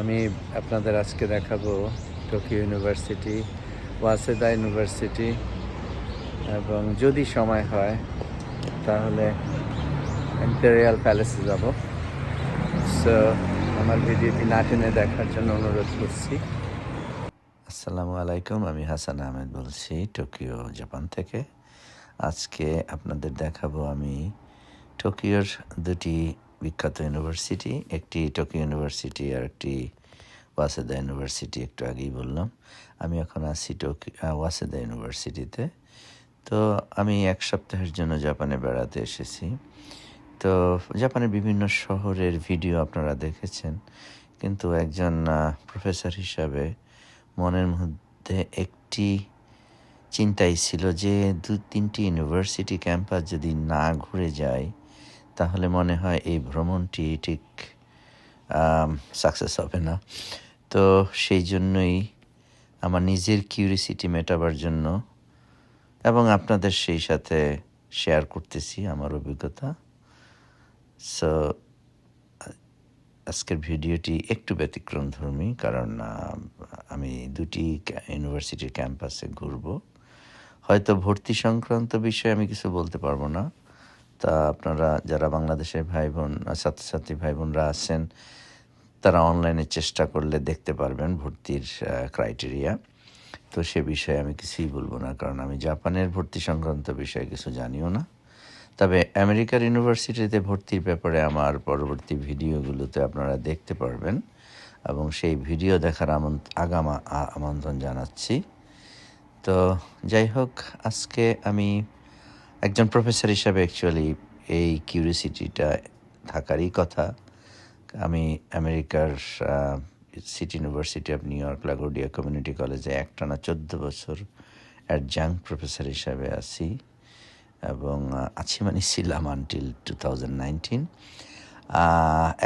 আমি আপনাদের আজকে দেখাবো টোকিও ইউনিভার্সিটি, ওয়াসেদা ইউনিভার্সিটি, এবং যদি সময় হয় তাহলে ইম্পেরিয়াল প্যালেসে যাব। সো আমার ভিডিওটি না টেনে দেখার জন্য অনুরোধ করছি। আসসালামু আলাইকুম, আমি হাসান আহমেদ বলছি টোকিও, জাপান থেকে। আজকে আপনাদের দেখাবো আমি টোকিওর দুটি বিখ্যাত ইউনিভার্সিটি, একটি টোকিও ইউনিভার্সিটি আর একটি ওয়াসেদা ইউনিভার্সিটি একটু আগেই বললাম। আমি এখন আছি টোকি ওয়াসেদা ইউনিভার্সিটিতে। তো আমি এক সপ্তাহের জন্য জাপানে বেড়াতে এসেছি। তো জাপানের বিভিন্ন শহরের ভিডিও আপনারা দেখেছেন। কিন্তু একজন প্রফেসর হিসাবে মনের মধ্যে একটি চিন্তাই ছিল যে দু তিনটি ইউনিভার্সিটি ক্যাম্পাস যদি না ঘুরে যায় তাহলে মনে হয় এই ভ্রমণটি ঠিক সাকসেস হবে না। তো সেই জন্যই আমার নিজের কিউরিসিটি মেটাবার জন্য এবং আপনাদের সেই সাথে শেয়ার করতেছি আমার অভিজ্ঞতা। সো আজকের ভিডিওটি একটু ব্যতিক্রমধর্মী কারণ, আমি দুটি ইউনিভার্সিটির ক্যাম্পাসে ঘুরব। হয়তো ভর্তি সংক্রান্ত বিষয়ে আমি কিছু বলতে পারব না। তা আপনারা যারা বাংলাদেশের ভাই বোন ছাত্রছাত্রী ভাই বোনরা আছেন, তারা অনলাইনে চেষ্টা করলে দেখতে পারবেন ভর্তির ক্রাইটেরিয়া তো সে বিষয়ে আমি কিছুই বলব না, কারণ আমি জাপানের ভর্তি সংক্রান্ত বিষয়ে কিছু জানিও না। তবে আমেরিকার ইউনিভার্সিটিতে ভর্তির ব্যাপারে আমার পরবর্তী ভিডিওগুলোতে আপনারা দেখতে পারবেন এবং সেই ভিডিও দেখার আগাম আমন্ত্রণ জানাচ্ছি। তো যাই হোক, আজকে আমি একজন প্রফেসর হিসাবে অ্যাকচুয়ালি এই কিউরিসিটিটা থাকারই কথা। আমি আমেরিকার City University of New York LaGuardia Community কলেজে একটানা চোদ্দ বছর অ্যাডজাং প্রফেসর হিসাবে আছি এবং আছি মানে ছিলাম আনটিল টু থাউজেন্ড নাইনটিন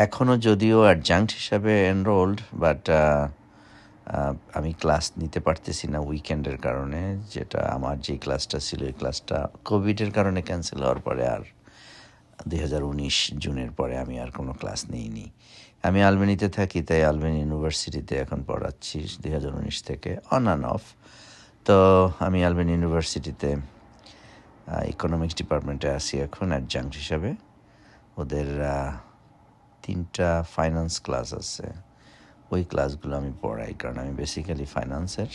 এখনও যদিও অ্যাডজাংট হিসাবে এনরোল্ড বাট আমি ক্লাস নিতে পারতেছি না উইকেন্ডের কারণে, যেটা আমার যে ক্লাসটা ছিল, এই ক্লাসটা কোভিডের কারণে ক্যান্সেল হওয়ার পরে আর দুই হাজার উনিশ জুনের পরে আমি আর কোনো ক্লাস নিইনি। আমি আলবেনিতে থাকি, তাই আলবেন ইউনিভার্সিটিতে এখন পড়াচ্ছি দুই হাজার উনিশ থেকে অন অ্যান্ড অফ তো আমি আলবেন ইউনিভার্সিটিতে ইকোনমিক্স ডিপার্টমেন্টে আছি এখন অ্যাডজাংক্ট হিসাবে। ওদের তিনটা ফাইন্যান্স ক্লাস আছে। ওই ক্লাসগুলো আমি পড়াই, কারণ আমি বেসিক্যালি ফাইন্যান্সের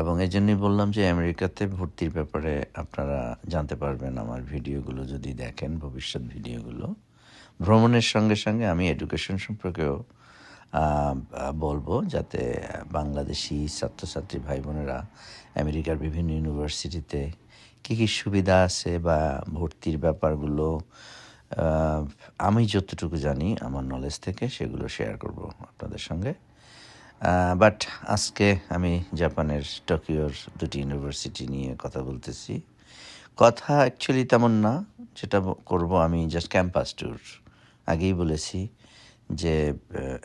এবং এই জন্যই বললাম যে আমেরিকাতে ভর্তির ব্যাপারে আপনারা জানতে পারবেন আমার ভিডিওগুলো যদি দেখেন, ভবিষ্যৎ ভিডিওগুলো। ভ্রমণের সঙ্গে সঙ্গে আমি এডুকেশন সম্পর্কেও বলব যাতে বাংলাদেশি ছাত্রছাত্রী ভাই বোনেরা আমেরিকার বিভিন্ন ইউনিভার্সিটিতে কী কী সুবিধা আছে বা ভর্তির ব্যাপারগুলো আমি যতটুকু জানি, আমার নলেজ থেকে সেগুলো শেয়ার করব আপনাদের সঙ্গে। বাট আজকে আমি জাপানের টোকিওর দুটি ইউনিভার্সিটি নিয়ে কথা বলতেছি। কথা অ্যাকচুয়ালি তেমন না, যেটা করব আমি জাস্ট ক্যাম্পাস ট্যুর আগেই বলেছি যে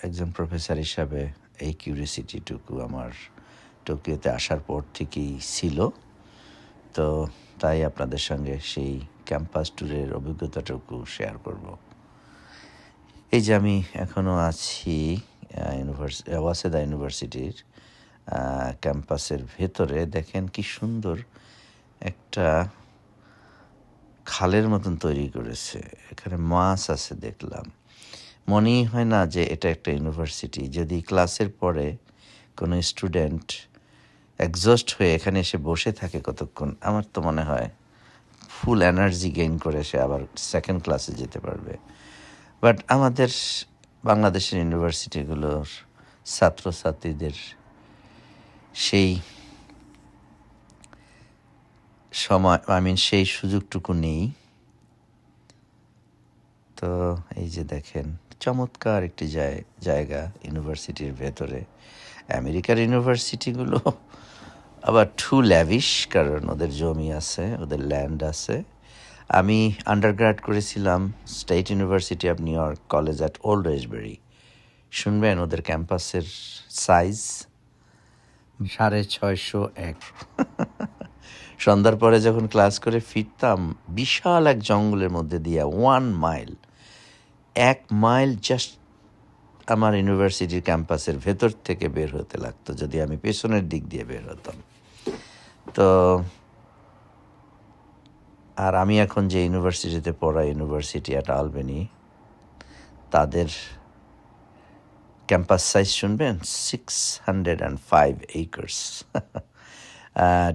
একজন প্রফেসর হিসাবে এই কিউরিসিটিটুকু আমার টোকিওতে আসার পর থেকেই ছিল। তো তাই আপনাদের সঙ্গে সেই ক্যাম্পাস ট্যুরের অভিজ্ঞতাটুকু শেয়ার করব। এই যে আমি এখনও আছি ইউনিভার্সিটি ওয়াসেদা ইউনিভার্সিটির ক্যাম্পাসের ভেতরে, দেখেন কি সুন্দর একটা খালের মতন তৈরি করেছে। এখানে মাছ আছে দেখলাম। মনেই হয় না যে এটা একটা ইউনিভার্সিটি। যদি ক্লাসের পরে কোনো স্টুডেন্ট একজস্ট হয়ে এখানে এসে বসে থাকে কতক্ষণ, আমার তো মনে হয় ফুল এনার্জি গেইন করে সে আবার সেকেন্ড ক্লাসে যেতে পারবে। বাট আমাদের বাংলাদেশের ইউনিভার্সিটিগুলোর ছাত্রছাত্রীদের সেই সময় আই মিন সেই সুযোগটুকু নেই। তো এই যে দেখেন, চমৎকার একটি জায়- জায়গা ইউনিভার্সিটির ভেতরে। আমেরিকার ইউনিভার্সিটিগুলো আবার টু ল্যাভিশ কারণ ওদের জমি আছে ওদের ল্যান্ড আছে। আমি আন্ডারগ্রাড করেছিলাম State University of New York College at Old Westbury শুনবেন ওদের ক্যাম্পাসের সাইজ সাড়ে ছয়শো এক। সন্ধ্যার পরে যখন ক্লাস করে ফিরতাম বিশাল এক জঙ্গলের মধ্যে দিয়ে ওয়ান মাইল এক মাইল জাস্ট আমার ইউনিভার্সিটির ক্যাম্পাসের ভেতর থেকে বের হতে লাগতো যদি আমি পেছনের দিক দিয়ে বের হতাম। তো, আর আমি এখন যে ইউনিভার্সিটিতে পড়া ইউনিভার্সিটি অ্যাট আলবেনি তাদের ক্যাম্পাস সাইজ শুনবেন? Six hundred and five acres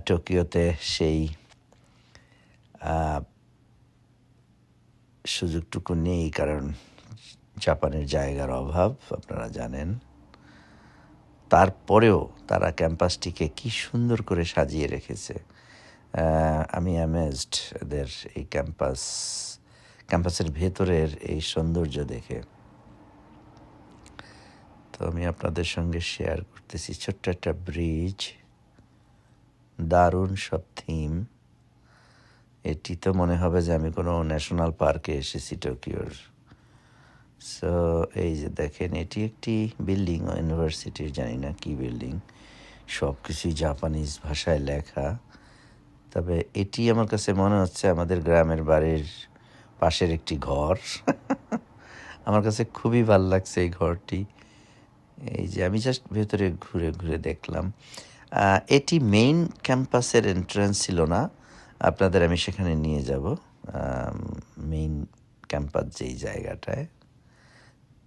টোকিওতে সেই সুযোগটুকু নেই কারণ জাপানের জায়গার অভাব, আপনারা জানেন। তারপরেও তারা ক্যাম্পাসটিকে কি সুন্দর করে সাজিয়ে রেখেছে। আমি অ্যামেজড এদের এই ক্যাম্পাস, ক্যাম্পাসের ভেতরের এই সৌন্দর্য দেখে। তো আমি আপনাদের সঙ্গে শেয়ার করতেছি ছোট্ট একটা ব্রিজ দারুণ সব থিম এটি তো মনে হবে যে আমি কোনো ন্যাশনাল পার্কে এসেছি টোকিওর সো এই যে দেখেন, এটি একটি বিল্ডিং ইউনিভার্সিটির জানি না কি বিল্ডিং সব কিছুই জাপানিজ ভাষায় লেখা। তবে এটি আমার কাছে মনে হচ্ছে আমাদের গ্রামের বাড়ির পাশের একটি ঘর। আমার কাছে খুবই ভালো লাগছে এই ঘরটি। এই যে আমি জাস্ট ভেতরে ঘুরে ঘুরে দেখলাম। এটি মেইন ক্যাম্পাসের এন্ট্রান্স ছিল না। আপনাদের আমি সেখানে নিয়ে যাব। মেইন ক্যাম্পাস যেই জায়গাটায়।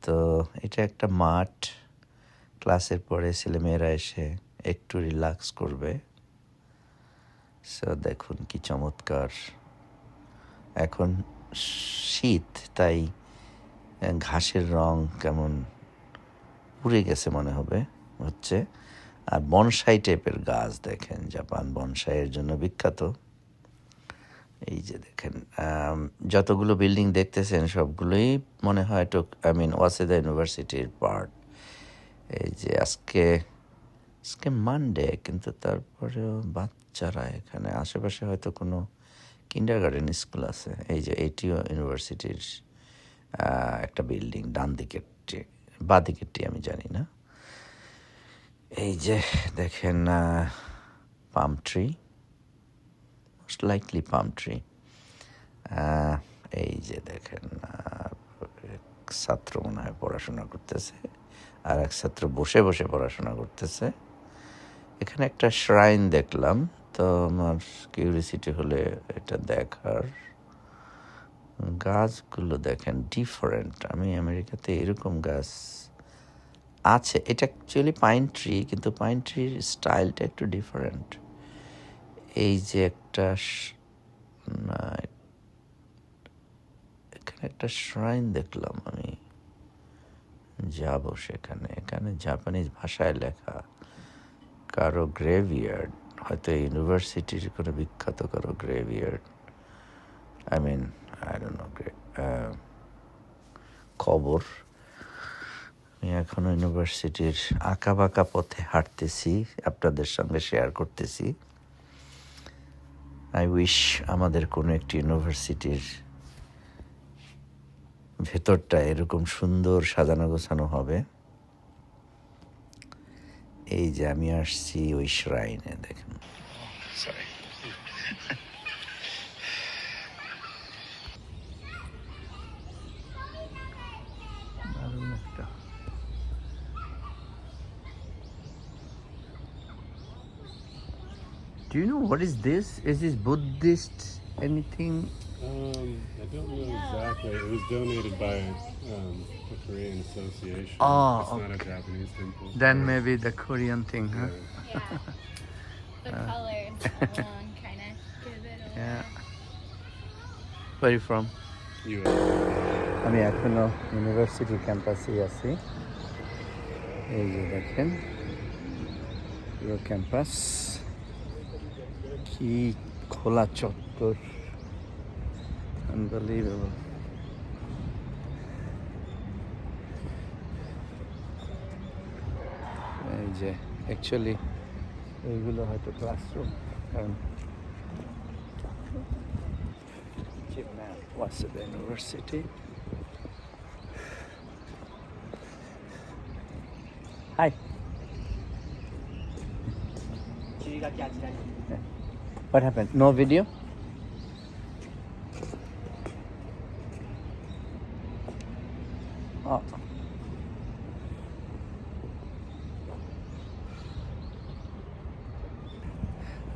তো এটা একটা মাঠ। ক্লাসের পরে ছেলেমেয়েরা এসে একটু রিল্যাক্স করবে। সো দেখুন কি চমৎকার। এখন শীত, তাই ঘাসের রং কেমন পুড়ে গেছে মনে হবে, হচ্ছে। আর বনসাই টাইপের গাছ দেখেন, জাপান বনসাইয়ের জন্য বিখ্যাত। এই যে দেখেন যতগুলো বিল্ডিং দেখতেছেন, সবগুলোই মনে হয় তো আই মিন ওয়াসেদা ইউনিভার্সিটির পার্ট এই যে আজকে আজকে মানডে কিন্তু তারপরেও বাচ্চারা এখানে, আশেপাশে হয়তো কোনো কিন্ডার গার্ডেন স্কুল আছে। এই যে এইটিও ইউনিভার্সিটির একটা বিল্ডিং ডান দিকেরটি বা দিকেরটি আমি জানি না। এই যে দেখেন palm tree likely palm tree এই যে দেখেন ছাত্র মনে হয় পড়াশোনা করতেছে, আর এক ছাত্র বসে বসে পড়াশোনা করতেছে। এখানে একটা শ্রাইন দেখলাম, তো আমার কিউরিসিটি হলে এটা দেখার। গাছগুলো দেখেন ডিফারেন্ট আমি আমেরিকাতে এরকম গাছ আছে। এটা অ্যাকচুয়ালি পাইন ট্রি কিন্তু পাইন ট্রির স্টাইলটা একটু ডিফারেন্ট এই যে একটা না, এখানে একটা শ্রাইন দেখলাম আমি। যাব সেখানে। এখানে জাপানিজ ভাষায় লেখা কারও গ্রেভিয়ার্ড হয়তো ইউনিভার্সিটির কোনো বিখ্যাত কারও graveyard I mean I don't খবর। আমি এখনও ইউনিভার্সিটির আঁকা বাঁকা পথে হাঁটতেছি আপনাদের সঙ্গে শেয়ার করতেছি। আই উইশ আমাদের কোনো একটি ইউনিভার্সিটির ভেতরটা এরকম সুন্দর সাজানো গোছানো হবে। এই যে আমি আসছি ওই শ্রাইনে দেখেন। Sorry Do you know what is this? Is this Buddhist anything? Um, I don't know exactly. It was donated by um, a Korean association. Oh, it's not a okay. Japanese temple. Then maybe the Korean thing, huh? Yeah. Yeah. The colors alone kind of give it away. Yeah. Where are you from? US. আমি এখনো university ক্যাম্পাসেই আছি এই যে দেখেন পুরো campus কি খোলা চত্বর আনবিলিভেবল এই যে অ্যাকচুয়ালি এইগুলো হয়তো ক্লাসরুম কারণ Waseda University. Hi. What happened? No video? Oh.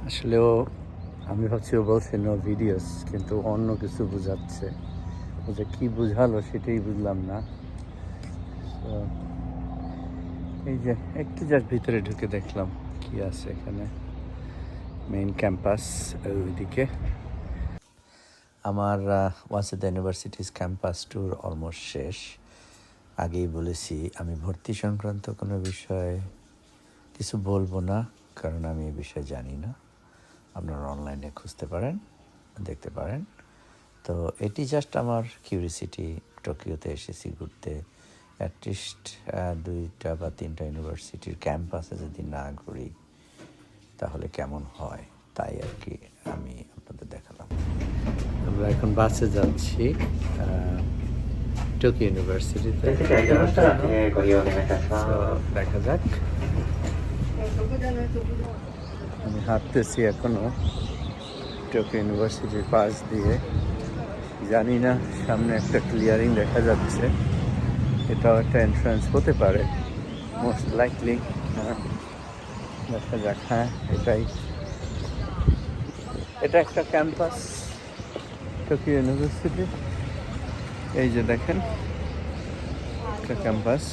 আসলেও আমি ভাবছি ও বলছে নো ভিডিওস কিন্তু অন্য কিছু বোঝাচ্ছে ও যে কী বোঝালো সেটাই বুঝলাম না এই যে, একটু যার ভিতরে ঢুকে দেখলাম কি আছে এখানে মেইন ক্যাম্পাস ওইদিকে। আমার Waseda University's campus tour almost শেষ। আগেই বলেছি, আমি ভর্তি সংক্রান্ত কোনো বিষয়ে কিছু বলব না, কারণ আমি এই বিষয়ে জানি না। আপনারা অনলাইনে খুঁজতে পারেন, দেখতে পারেন। তো এটি জাস্ট আমার কিউরিসিটি টোকিওতে এসেছি ঘুরতে। অ্যাটলিস্ট দুইটা বা তিনটা ইউনিভার্সিটির ক্যাম্পাসে যদি না ঘুরি তাহলে কেমন হয়? তাই আর কি আমি আপনাদের দেখালাম। আমরা এখন বাসে যাচ্ছি টোকিও ইউনিভার্সিটিতে দেখা যাক। আমি হাঁটতেছি এখনও টোকিও ইউনিভার্সিটির পাশ দিয়ে। জানি না সামনে একটা ক্লিয়ারিং দেখা যাচ্ছে। এটাও একটা এন্ট্রান্স হতে পারে মোস্ট লাইকলি হ্যাঁ দেখা যাক হ্যাঁ এটাই। এটা একটা ক্যাম্পাস, টোকিও ইউনিভার্সিটি। এই যে দেখেন, একটা ক্যাম্পাস।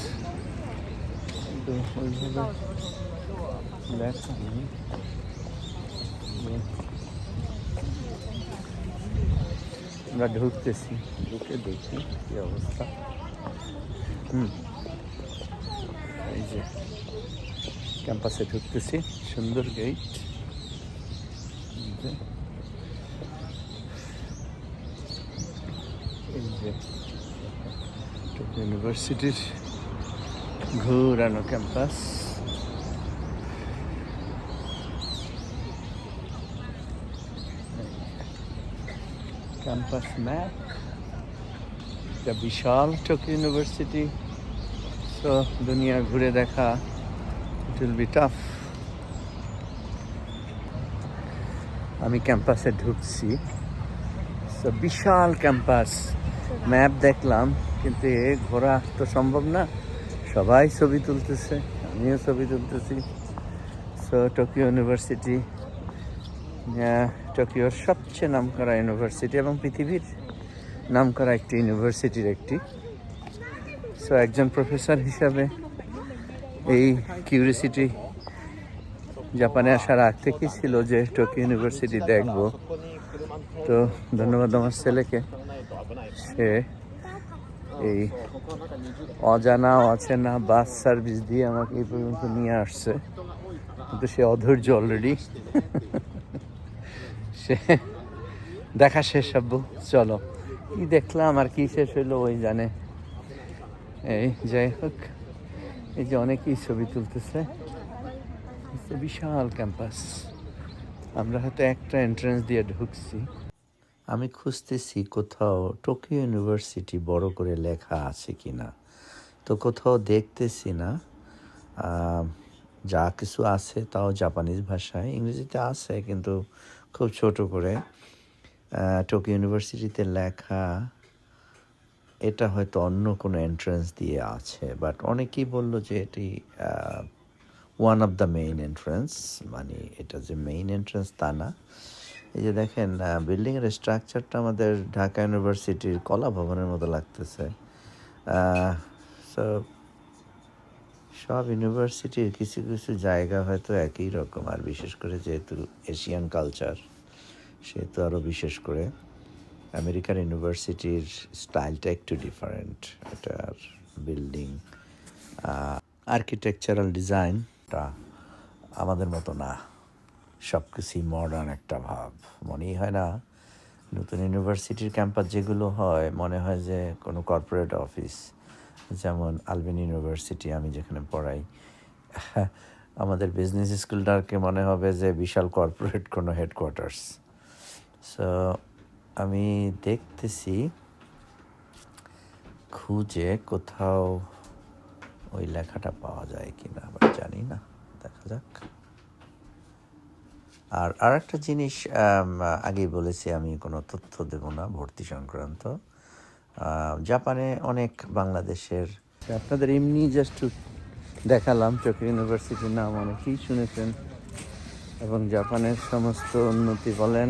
কিন্তু ওইভাবে দেখা নেই আমরা ঢুকতেছি, ঢুকে দেখি কি অবস্থা। হুম। এই যে ক্যাম্পাসে ঢুকতেছি, সুন্দর গেট ইউনিভার্সিটির ঘুরানো ক্যাম্পাস। ক্যাম্পাস ম্যাপ, এটা বিশাল টোকিও ইউনিভার্সিটি। তো দুনিয়া ঘুরে দেখা। উইল বি টাফ আমি ক্যাম্পাসে ঢুকছি। তো বিশাল ক্যাম্পাস ম্যাপ দেখলাম, কিন্তু এ ঘোরা তো সম্ভব না। সবাই ছবি তুলতেছে, আমিও ছবি তুলতেছি। সো টোকিও ইউনিভার্সিটি টোকিওর সবচেয়ে নামকরা ইউনিভার্সিটি এবং পৃথিবীর নামকরা একটি ইউনিভার্সিটির একটি। সো একজন প্রফেসর হিসাবে এই কিউরিসিটি জাপানে আসার আগ থেকেই ছিল যে টোকিও ইউনিভার্সিটি দেখব। তো ধন্যবাদ আমার ছেলেকে। সে এই অজানা, অচেনা বাস সার্ভিস দিয়ে আমাকে এই পর্যন্ত নিয়ে আসছে। কিন্তু সে অধৈর্য অলরেডি সে দেখা শেষ সব চলো। কি দেখলাম আর কি শেষ হইল, ওই জানে। এই, যাই হোক। এই যে অনেকেই ছবি তুলতেছে। বিশাল ক্যাম্পাস আমরা হয়তো একটা এন্ট্রান্স দিয়ে ঢুকছি। আমি খুঁজতেছি কোথাও টোকিও ইউনিভার্সিটি বড় করে লেখা আছে কি না তো কোথাও দেখতেছি না। যা কিছু আছে তাও জাপানিজ ভাষায়। ইংরেজিতে আছে কিন্তু খুব ছোট করে। টোকিও ইউনিভার্সিটিতে লেখা এটা হয়তো অন্য কোনো এন্ট্রান্স দিয়ে আছে বাট অনেকেই বলল যে এটি one of the main entrance মানে এটা যে মেইন এন্ট্রান্স তা না। এই যে দেখেন বিল্ডিংয়ের স্ট্রাকচারটা আমাদের ঢাকা ইউনিভার্সিটির কলা ভবনের মতো লাগতেছে। সো সব ইউনিভার্সিটির কিছু কিছু জায়গা হয়তো একই রকম, আর বিশেষ করে যেহেতু এশিয়ান কালচার সেহেতু আরও বিশেষ করে। আমেরিকান ইউনিভার্সিটির স্টাইলটা একটু ডিফারেন্ট এটার বিল্ডিং আর্কিটেকচারাল ডিজাইনটা আমাদের মতো না। সব কিছুই মডার্ন একটা ভাব। মনেই হয় না, নতুন ইউনিভার্সিটির ক্যাম্পাস যেগুলো হয়, মনে হয় যে কোনো কর্পোরেট অফিস যেমন আলবিন ইউনিভার্সিটি আমি যেখানে পড়াই, আমাদের বিজনেস স্কুলটাকে মনে হবে যে বিশাল কর্পোরেট কোনো হেডকোয়ার্টার্স সো আমি দেখতেছি খুঁজে কোথাও ওই লেখাটা পাওয়া যায় কি না আবার জানি না, দেখা যাক। আর আর একটা জিনিস আগেই বলেছি আমি কোনো তথ্য দেব না, ভর্তি সংক্রান্ত। জাপানে অনেক বাংলাদেশের আপনাদের এমনি জাস্ট দেখালাম চোখে ইউনিভার্সিটির নাম অনেকেই শুনেছেন। এবং জাপানের সমস্ত উন্নতি বলেন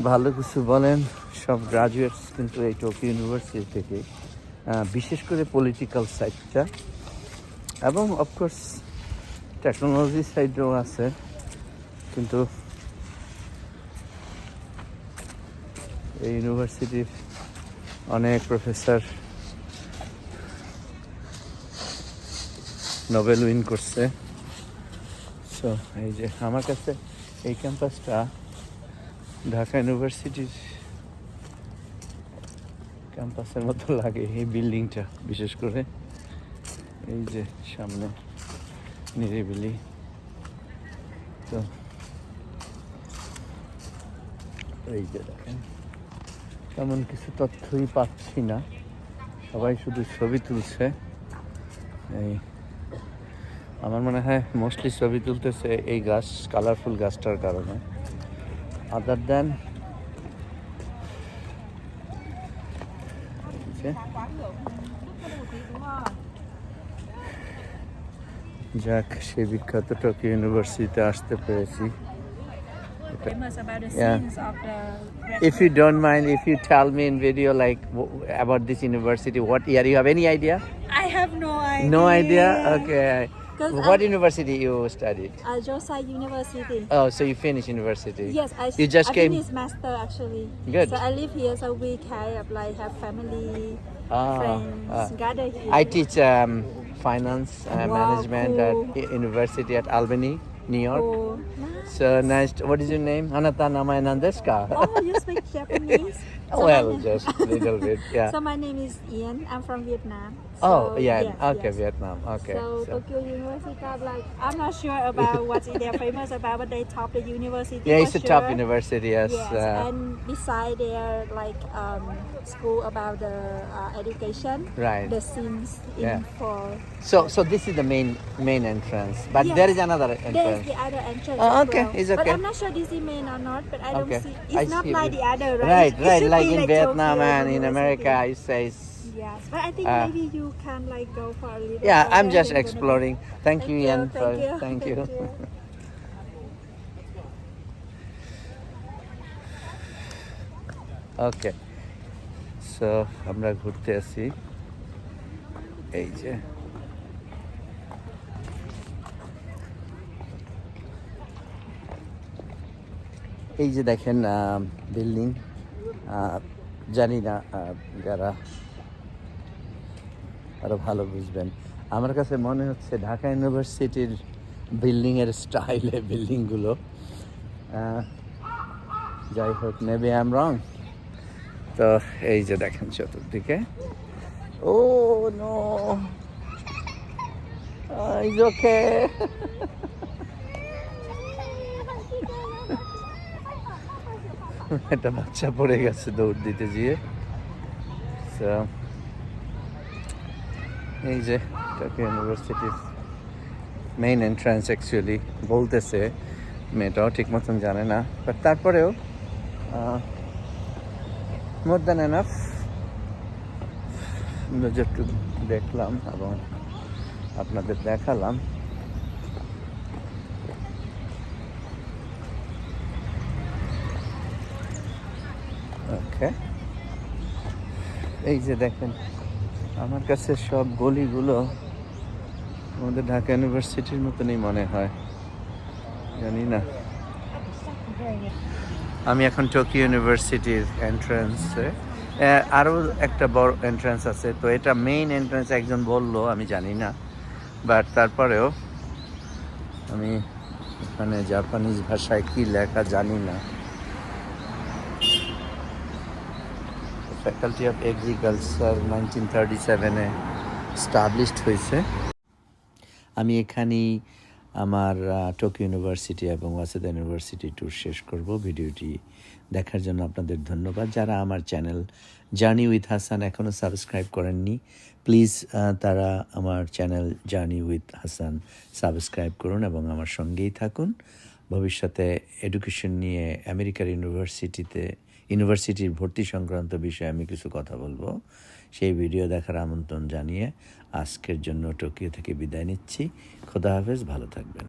ভালো কিছু বলেন, সব গ্রাজুয়েটস কিন্তু এই টোকিও ইউনিভার্সিটি থেকে বিশেষ করে পলিটিক্যাল সাইডটা এবং অফকোর্স টেকনোলজি সাইডও আছে, কিন্তু এই ইউনিভার্সিটির অনেক প্রফেসর নোবেল উইন করছে। সো এই যে আমার কাছে এই ক্যাম্পাসটা ঢাকা ইউনিভার্সিটির ক্যাম্পাসের মতো লাগে এই বিল্ডিংটা, বিশেষ করে এই যে সামনে নিরিবিলি। তো এই যে দেখেন, তেমন কিছু তথ্যই পাচ্ছি না। সবাই শুধু ছবি তুলছে। এই আমার মনে হয় মোস্টলি ছবি তুলতেছে এই গাছ কালারফুল গাছটার কারণে। আদার দেন যাক সেই বিখ্যাত টোকিও ইউনিভার্সিটিতে আসতে পেরেছি Yeah. If you don't mind, if you tell me in video like about this university, what year you have any idea? I have no idea. No idea. Okay. What I- university you studied? Uh, Josai University. Oh, so you finished university. Yes, I, You just I came. finished master actually. Good. So I live here, so we kind of like have family, Ah, friends ah. gather here. I teach um, finance uh, Wow, management cool. at University at Albany, New York. Oh, nice. So nice. To, what is your name? Anata namae nandeska? Oh, you speak Japanese? So well, just a little bit. Yeah. So my name is Ian. I'm from Vietnam. Oh, yeah. okay. Vietnam. Okay. So, Tokyo University, I'm like I'm not sure about what they're famous about, but they top the university. yeah, for it's a top sure. university. Yes. Yes, uh, and beside their like um, school about the uh, education, Right. The scenes in Yeah. for So, so this is the main main entrance, but there is another there's entrance. the other entrance. Oh, as okay, well. it's But okay. I'm not sure this is main or not. But I don't Okay. see. I It's not see like the other, right? Right, It right. should Like be in Tokyo Vietnam and in University. America, it says. Yes, but I think Uh, maybe you can like go for a little. Yeah, further I'm just and gonna be- exploring. Thank, you, Ian. Thank for, you. Thank you. Okay so আমরা ঘুরতে আসি এই যে এই যে দেখেন building জানি না আহ, যারা আরও ভালো বুঝবেন। আমার কাছে মনে হচ্ছে ঢাকা ইউনিভার্সিটির বিল্ডিংয়ের স্টাইলে বিল্ডিংগুলো। যাই হোক মেবি আম রং তো এই যে দেখেন চতুর্দিকে। ও নো ওকে একটা বাচ্চা পড়ে গেছে দৌড় দিতে গিয়ে। এই যে টোকিও ইউনিভার্সিটির মেইন এন্ট্রান্স অ্যাকচুয়ালি বলতেছে। মেয়েটাও ঠিক মতন জানে না। বাট তারপরেও মোর দ্যান এনাফ নজরটুকু দেখলাম এবং আপনাদের দেখালাম। ওকে এই যে দেখেন আমার কাছে সব গলিগুলো আমাদের ঢাকা ইউনিভার্সিটির মতনই মনে হয়। জানি না। আমি এখন টোকিও ইউনিভার্সিটির এন্ট্রান্সে আরও একটা বড় এন্ট্রান্স আছে, তো এটা মেইন এন্ট্রান্স একজন বলল, আমি জানি না। বাট তারপরেও আমি এখানে জাপানিজ ভাষায় কি লেখা জানি না। Faculty of Agriculture nineteen thirty সেভেনে স্টাবলিশড হয়েছে। আমি এখানেই আমার টোকিও ইউনিভার্সিটি এবং ওয়াসেদা ইউনিভার্সিটি ট্যুর শেষ করব। ভিডিওটি দেখার জন্য আপনাদের ধন্যবাদ। যারা আমার চ্যানেল জার্নি উইথ হাসান এখনও সাবস্ক্রাইব করেননি প্লিজ তারা আমার channel journey with Hasan subscribe করুন এবং আমার সঙ্গেই থাকুন। ভবিষ্যতে এডুকেশন নিয়ে আমেরিকার ইউনিভার্সিটিতে ইউনিভার্সিটির ভর্তি সংক্রান্ত বিষয়ে আমি কিছু কথা বলব। সেই ভিডিও দেখার আমন্ত্রণ জানিয়ে আজকের জন্য টোকিও থেকে বিদায় নিচ্ছি। খোদা হাফেজ, ভালো থাকবেন।